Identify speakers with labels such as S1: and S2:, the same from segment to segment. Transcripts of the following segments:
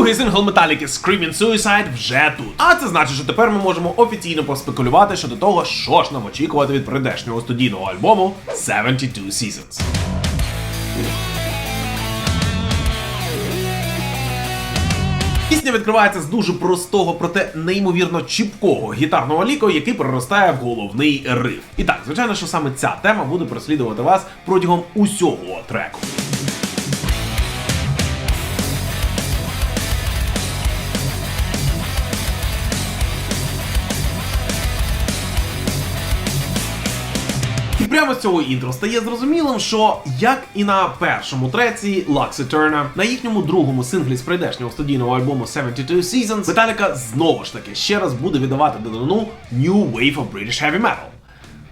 S1: Другий сингл Металіки Screaming Suicide вже тут. А це значить, що тепер ми можемо офіційно поспекулювати щодо того, що ж нам очікувати від прийдешнього студійного альбому 72 Seasons. Пісня відкривається з дуже простого, проте неймовірно чіпкого гітарного ліку, який переростає в головний риф. І так, звичайно, що саме ця тема буде переслідувати вас протягом усього треку. Прямо з цього інтро стає зрозумілим, що як і на першому треці Lux Eterna, на їхньому другому синглі з прийдешнього студійного альбому 72 Seasons, Металіка знову ж таки ще раз буде віддавати данину New Wave of British Heavy Metal.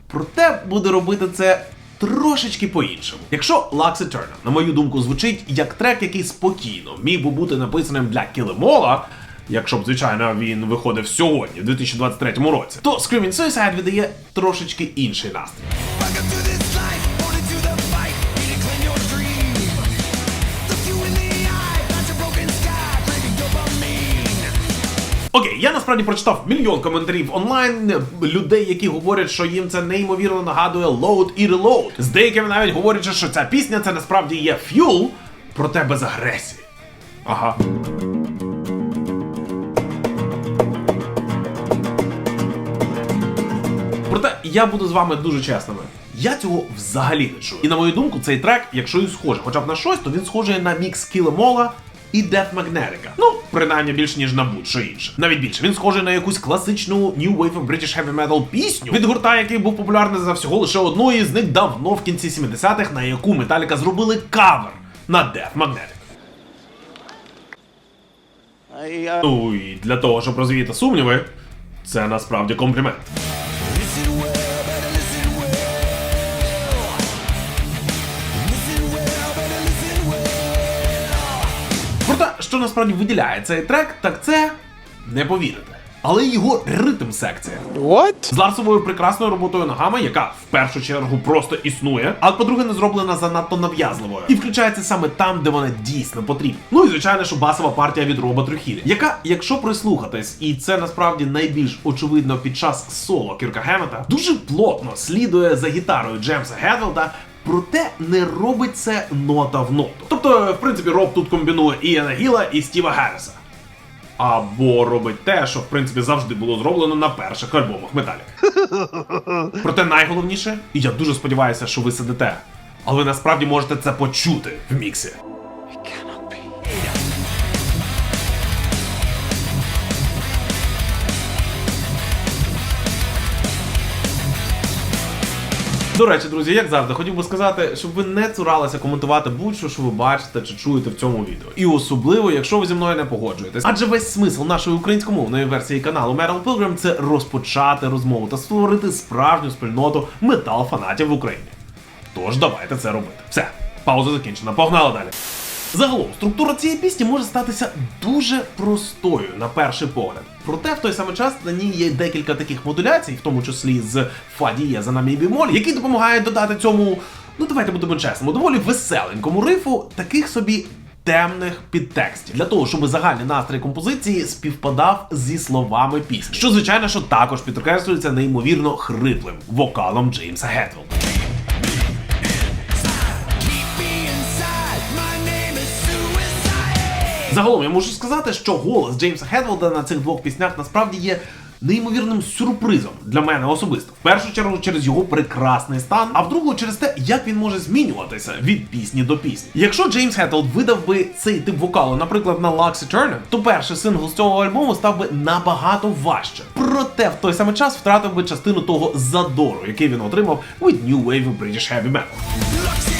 S1: Проте буде робити це трошечки по-іншому. Якщо Lux Eterna, на мою думку, звучить як трек, який спокійно міг би бути написаним для килимола, якщо б, звичайно, він виходив сьогодні, в 2023 році, то Screaming Suicide видає трошечки інший настрій. Окей, я насправді прочитав мільйон коментарів онлайн людей, які говорять, що їм це неймовірно нагадує load і reload. З деякими навіть говорять, що ця пісня це насправді є ф'юл, проте без агресії. Ага. Проте я буду з вами дуже чесними. Я цього взагалі не чую. І на мою думку, цей трек, якщо і схожий хоча б на щось, то він схожий на мікс Кілемола і Death Magnetica. Ну, принаймні більш ніж на будь-що інше. Навіть більше. Він схожий на якусь класичну New Wave of British Heavy Metal пісню від гурта, який був популярний за всього лише одну, і з них давно в кінці 70-х, на яку Металіка зробили кавер на Death Magnetic.
S2: Uh,
S1: Ну і для того, щоб розвіяти сумніви, це насправді комплімент. Що насправді виділяє цей трек, так це не повірите. Але його ритм секція.
S2: what?
S1: З Ларсовою прекрасною роботою ногами, яка в першу чергу просто існує, а по-друге, не зроблена занадто нав'язливою. І включається саме там, де вона дійсно потрібна. Ну і звичайно, що басова партія від Роба Трюхілі, яка, якщо прислухатись, і це насправді найбільш очевидно під час соло Кірка Гемета, дуже плотно слідує за гітарою Джемса Гетфілда, Проте не робить це нота в ноту. Тобто, в принципі, Роб тут комбінує Іана Гіла і Стіва Гарріса. Або робить те, що в принципі завжди було зроблено на перших альбомах металі. Проте найголовніше, і я дуже сподіваюся, що ви сидите, але ви насправді можете це почути в міксі. До речі, друзі, як завжди, хотів би сказати, щоб ви не цуралися коментувати будь-що, що ви бачите чи чуєте в цьому відео. І особливо, якщо ви зі мною не погоджуєтесь. Адже весь смисл нашої українськомовної версії каналу Metal Pilgrim – це розпочати розмову та створити справжню спільноту метал-фанатів в Україні. Тож давайте це робити. Все, пауза закінчена. Погнали далі. Загалом, структура цієї пісні може статися дуже простою на перший погляд. Проте в той самий час на ній є декілька таких модуляцій, в тому числі з фа дієза на мі бімоль, які допомагають додати цьому, ну давайте будемо чесними, доволі веселенькому рифу таких собі темних підтекстів для того, щоб загальний настрій композиції співпадав зі словами пісні, що звичайно, що також підкреслюється неймовірно хриплим вокалом Джеймса Гетфілда. Загалом я можу сказати, що голос Джеймса Хедвелда на цих двох піснях насправді є неймовірним сюрпризом для мене особисто. В першу чергу через його прекрасний стан, а в другу через те, як він може змінюватися від пісні до пісні. Якщо Джеймс Хеттелд видав би цей тип вокалу, наприклад, на Lux Eternal, то перший сингл з цього альбому став би набагато важче. Проте в той самий час втратив би частину того задору, який він отримав від New Wave British Heavy Metal.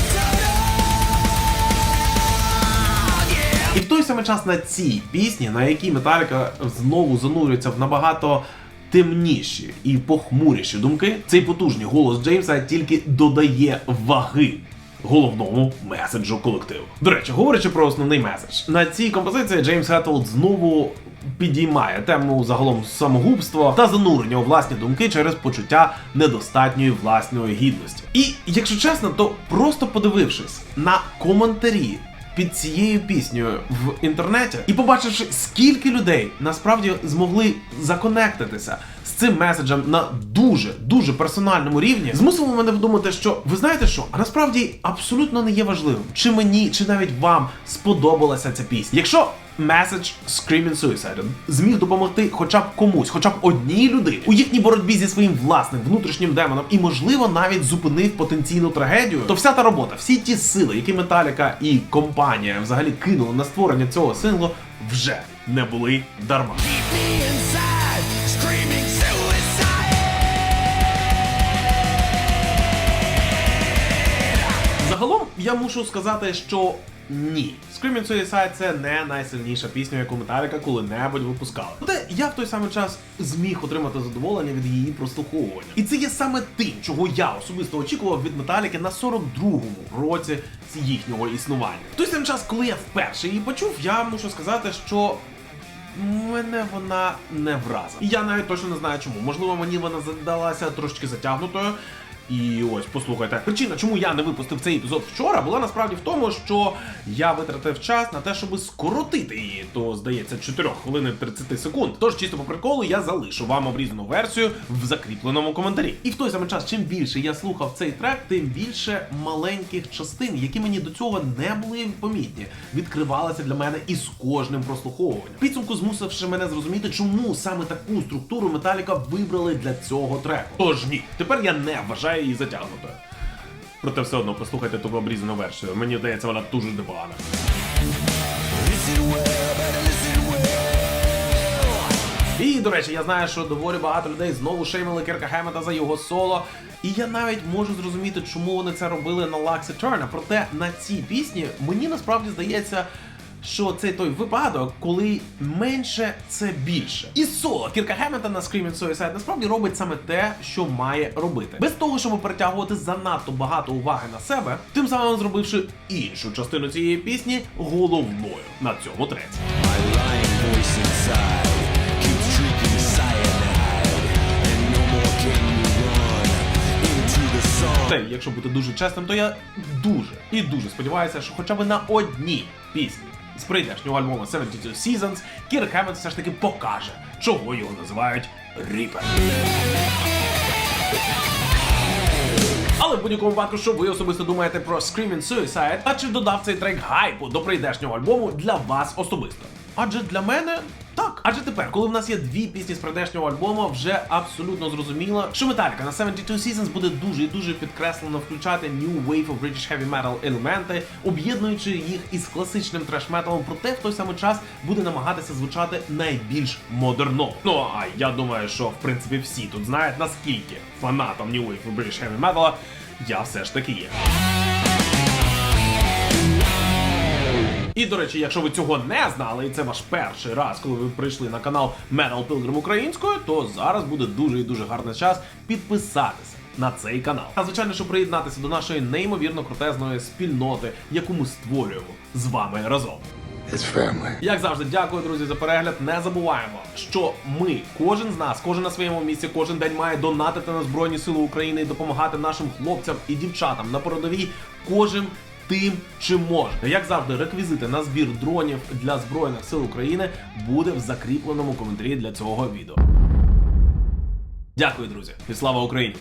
S1: Самий час на цій пісні, на якій Металіка знову занурюється в набагато темніші і похмуріші думки, цей потужний голос Джеймса тільки додає ваги. Головному меседжу колективу. До речі, говорячи про основний меседж, на цій композиції Джеймс Хеттелд знову підіймає тему загалом самогубства та занурення у власні думки через почуття недостатньої власної гідності. І якщо чесно, то просто подивившись на коментарі під цією піснею в інтернеті і побачивши, скільки людей насправді змогли законектитися з цим меседжем на дуже дуже персональному рівні, змусило мене вдумати, що ви знаєте що? А насправді абсолютно не є важливим, чи мені, чи навіть вам сподобалася ця пісня. Якщо Message Screaming Suicide зміг допомогти хоча б комусь, хоча б одній людині у їхній боротьбі зі своїм власним внутрішнім демоном і, можливо, навіть зупинив потенційну трагедію, то вся та робота, всі ті сили, які Металіка і компанія взагалі кинули на створення цього синглу, вже не були дарма. Загалом я мушу сказати, що ні. Screaming Suicide це не найсильніша пісня, яку Металіка коли-небудь випускала. Проте я в той самий час зміг отримати задоволення від її прослуховування. І це є саме тим, чого я особисто очікував від Металіки на 42-му році їхнього існування. В той самий час, коли я вперше її почув, я мушу сказати, що Мене вона не вразила. Я навіть точно не знаю чому. Можливо, мені вона задалася трошки затягнутою. І ось послухайте. Причина, чому я не випустив цей епізод вчора, була насправді в тому, що я витратив час на те, щоб скоротити її. То здається, 4 хвилини 30 секунд. Тож, чисто по приколу, я залишу вам обрізану версію в закріпленому коментарі. І в той самий час, чим більше я слухав цей трек, тим більше маленьких частин, які мені до цього не були помітні, відкривалися для мене із кожним прослуховуванням. Підсумку змусивши мене зрозуміти, чому саме таку структуру Металіка вибрали для цього треку. Тож ні, тепер я не вважаю її затягнутою. Проте все одно послухайте ту обрізану версію. Мені здається, вона дуже непогана. І до речі, я знаю, що доволі багато людей знову шеймили Кірка Хемета за його соло. І я навіть можу зрозуміти, чому вони це робили на Лаксі Turner. Проте на цій пісні мені насправді здається. Що це той випадок, коли менше це більше. І соло Кірка Хеммета на Screaming Suicide насправді робить саме те, що має робити, без того, щоб перетягувати занадто багато уваги на себе, тим самим зробивши іншу частину цієї пісні головною на цьому треці. Та, якщо бути дуже чесним, то я дуже і дуже сподіваюся, що хоча б на одній пісні з прийдешнього альбому 72 Seasons Кір Хеммет все ж таки покаже, чого його називають Ріпер. Але в будь-якому випадку, що ви особисто думаєте про Screaming Suicide, а чи додав цей трек гайпу до прийдешнього альбому для вас особисто? Адже для мене. Адже тепер, коли в нас є дві пісні з прийдешнього альбому, вже абсолютно зрозуміло, що Металіка на 72 Seasons буде дуже і дуже підкреслено включати New Wave of British Heavy Metal елементи, об'єднуючи їх із класичним треш-металом, проте в той самий час буде намагатися звучати найбільш модерно. Ну а я думаю, що в принципі всі тут знають наскільки фанатом New Wave of British Heavy Metal я все ж таки є. І до речі, якщо ви цього не знали, і це ваш перший раз, коли ви прийшли на канал Metal Pilgrim українською, то зараз буде дуже і дуже гарний час підписатися на цей канал. А звичайно, щоб приєднатися до нашої неймовірно крутезної спільноти, яку ми створюємо з вами разом.
S2: It's family.
S1: Як завжди, дякую, друзі, за перегляд. Не забуваємо, що ми, кожен з нас, кожен на своєму місці, кожен день має донатити на Збройні Сили України і допомагати нашим хлопцям і дівчатам на передовій. Кожен тим, чим може. Як завжди, реквізити на збір дронів для Збройних сил України буде в закріпленому коментарі для цього відео. Дякую, друзі, і слава Україні!